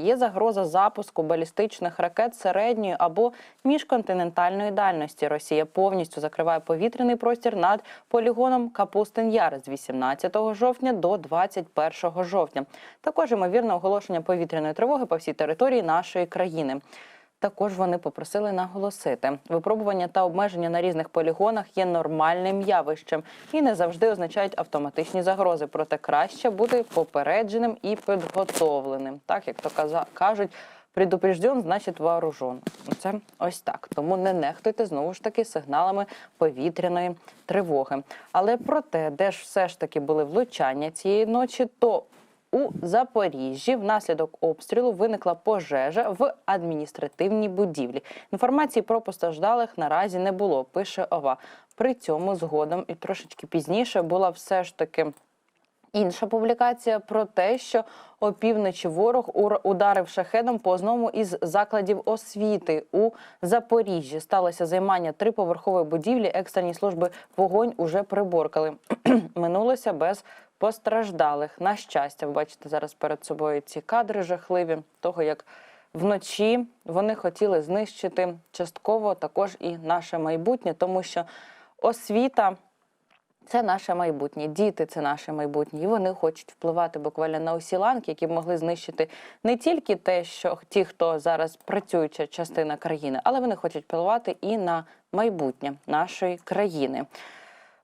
Є загроза запуску балістичних ракет середньої або міжконтинентальної дальності. Росія повністю закриває повітряний простір над полігоном Капустин Яр з 18 жовтня до 21 жовтня. Також ймовірне оголошення повітряної тривоги по всій території нашої країни. Також вони попросили наголосити, випробування та обмеження на різних полігонах є нормальним явищем і не завжди означають автоматичні загрози. Проте краще бути попередженим і підготовленим. Так як то кажуть, предупрежден, значить вооружен. Це ось так. Тому не нехтуйте знову ж таки сигналами повітряної тривоги. Але про те, де ж все ж таки були влучання цієї ночі, то у Запоріжжі внаслідок обстрілу виникла пожежа в адміністративній будівлі. Інформації про постраждалих наразі не було. Пише ОВА. При цьому згодом і трошечки пізніше була все ж таки. Інша публікація про те, що опівночі ворог ударив шахедом по одному із закладів освіти у Запоріжжі. Сталося займання триповерхової будівлі. Екстрені служби вогонь уже приборкали. Минулося без постраждалих. На щастя, ви бачите зараз перед собою ці кадри жахливі того, як вночі вони хотіли знищити частково також і наше майбутнє, тому що освіта. Це наше майбутнє. Діти це наше майбутнє. І вони хочуть впливати буквально на усі ланки, які б могли знищити не тільки те, що ті, хто зараз працююча частина країни, але вони хочуть впливати і на майбутнє нашої країни.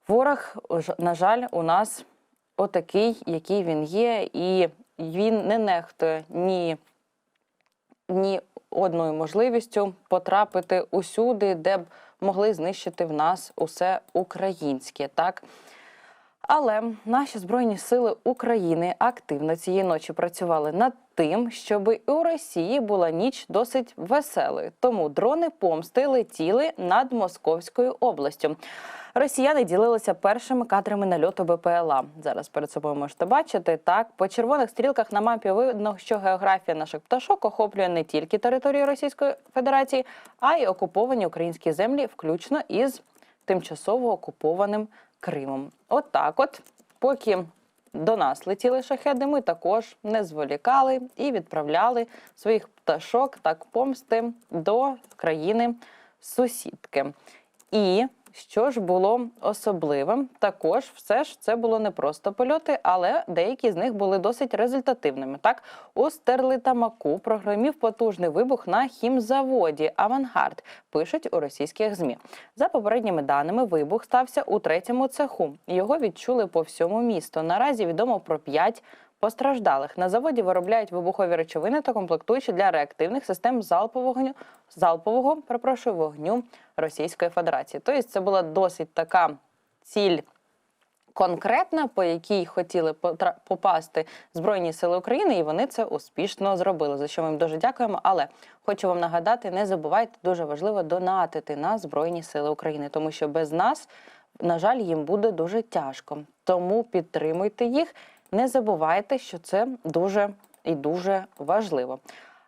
Ворог, на жаль, у нас отакий, який він є, і він не нехтує ні ні одною можливістю потрапити усюди, де б могли знищити в нас усе українське. Так. Але наші збройні сили України активно цієї ночі працювали над тим, щоб і у Росії була ніч досить веселою. Тому дрони помсти летіли над Московською областю. Росіяни ділилися першими кадрами нальоту БПЛА. Зараз перед собою можете бачити. Так, по червоних стрілках на мапі видно, що географія наших пташок охоплює не тільки територію Російської Федерації, а й окуповані українські землі, включно із тимчасово окупованим Кримом. От от, поки до нас летіли шахеди, ми також не зволікали і відправляли своїх пташок так помсти до країни сусідки. І що ж було особливим? Також все ж це було не просто польоти, але деякі з них були досить результативними. Так, у Стерлитамаку прогремів потужний вибух на хімзаводі Авангард. Пишуть у російських змі. За попередніми даними, вибух стався у третьому цеху. Його відчули по всьому місту. Наразі відомо про п'ять постраждалих. На заводі виробляють вибухові речовини та комплектуючі для реактивних систем залпового залпового перепрошую, вогню Російської Федерації. Тобто це була досить така ціль. Конкретна, по якій хотіли попасти Збройні Сили України, і вони це успішно зробили. За що ми їм дуже дякуємо. Але хочу вам нагадати: не забувайте дуже важливо донатити на Збройні Сили України, тому що без нас, на жаль, їм буде дуже тяжко. Тому підтримуйте їх. Не забувайте, що це дуже і дуже важливо.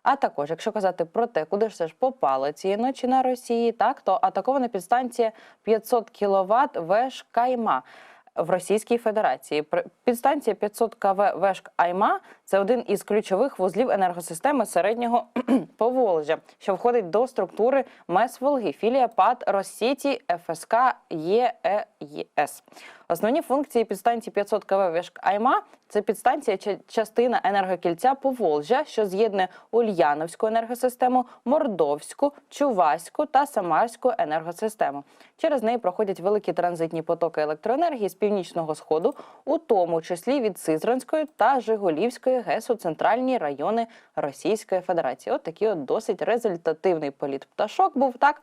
А також, якщо казати про те, куди ж все ж попало цієї ночі на Росії, так то атакована підстанція 500 кВт Веш Кайма в Російській Федерації. Підстанція 500 КВ Вешк Айма це один із ключових вузлів енергосистеми середнього Поволжя, що входить до структури МЕС Волги, філія ПАД Росіті ФСК ЄЕС. Основні функції підстанції 500 КВ Вешк Айма це підстанція частина енергокільця Поволжя, що з'єднує Ульяновську енергосистему, Мордовську, Чуваську та Самарську енергосистему. Через неї проходять великі транзитні потоки електроенергії з північного сходу, у тому числі від Сизранської та Жигулівської ГЕС у центральні райони Російської Федерації. От такий от досить результативний політ пташок був так.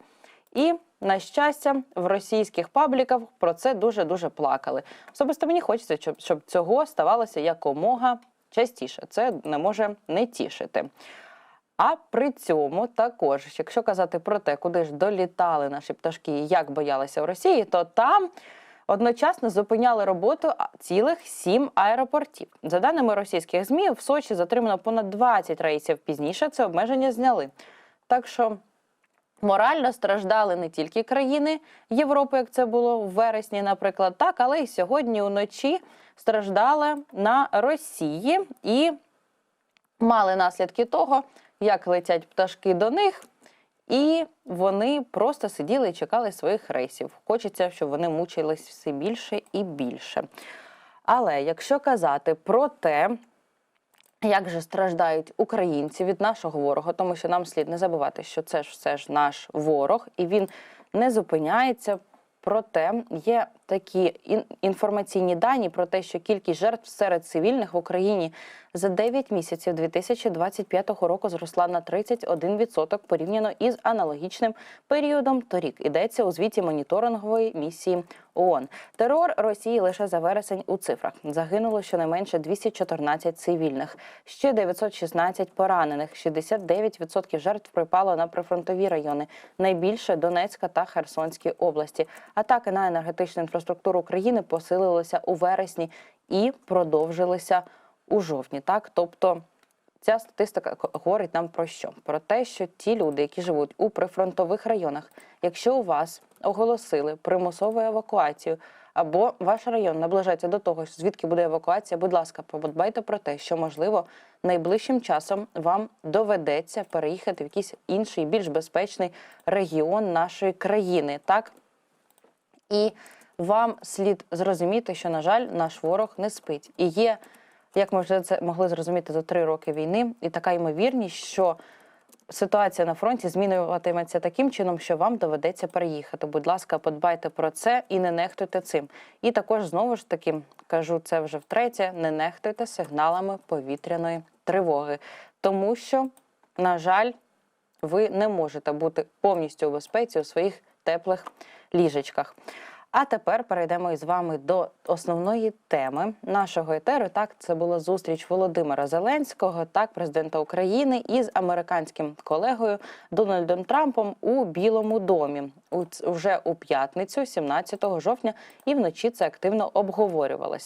І на щастя, в російських пабліках про це дуже дуже плакали. Особисто мені хочеться, щоб, щоб цього ставалося якомога частіше. Це не може не тішити. А при цьому також, якщо казати про те, куди ж долітали наші пташки і як боялися в Росії, то там одночасно зупиняли роботу цілих сім аеропортів. За даними російських ЗМІ, в Сочі затримано понад 20 рейсів. Пізніше це обмеження зняли. Так що морально страждали не тільки країни Європи, як це було в вересні, наприклад, так, але й сьогодні уночі страждала на Росії і мали наслідки того, як летять пташки до них, і вони просто сиділи і чекали своїх рейсів. Хочеться, щоб вони мучились все більше і більше. Але якщо казати про те, як же страждають українці від нашого ворога, тому що нам слід не забувати, що це ж все ж наш ворог, і він не зупиняється. Проте є такі інформаційні дані про те, що кількість жертв серед цивільних в Україні за 9 місяців 2025 року зросла на 31% порівняно із аналогічним періодом торік. Йдеться у звіті моніторингової місії ООН. Терор Росії лише за вересень у цифрах загинуло щонайменше 214 цивільних, ще 916 поранених. 69% жертв припало на прифронтові райони. Найбільше Донецька та Херсонській області. Атаки на енергетичну України посилилися у вересні і продовжилися у жовтні. Так, тобто. Ця статистика говорить нам про що? Про те, що ті люди, які живуть у прифронтових районах, якщо у вас оголосили примусову евакуацію, або ваш район наближається до того, звідки буде евакуація, будь ласка, подбайте про те, що можливо найближчим часом вам доведеться переїхати в якийсь інший, більш безпечний регіон нашої країни. Так і вам слід зрозуміти, що, на жаль, наш ворог не спить. І є, як ми вже це могли зрозуміти за три роки війни, і така ймовірність, що ситуація на фронті змінюватиметься таким чином, що вам доведеться переїхати. Будь ласка, подбайте про це і не нехтуйте цим. І також знову ж таки кажу це вже втретє: не нехтуйте сигналами повітряної тривоги, тому що, на жаль, ви не можете бути повністю у безпеці у своїх теплих ліжечках. А тепер перейдемо із вами до основної теми нашого етеру. Так, це була зустріч Володимира Зеленського, так, президента України, із американським колегою Дональдом Трампом у Білому домі. Вже у п'ятницю, 17 жовтня, і вночі це активно обговорювалось.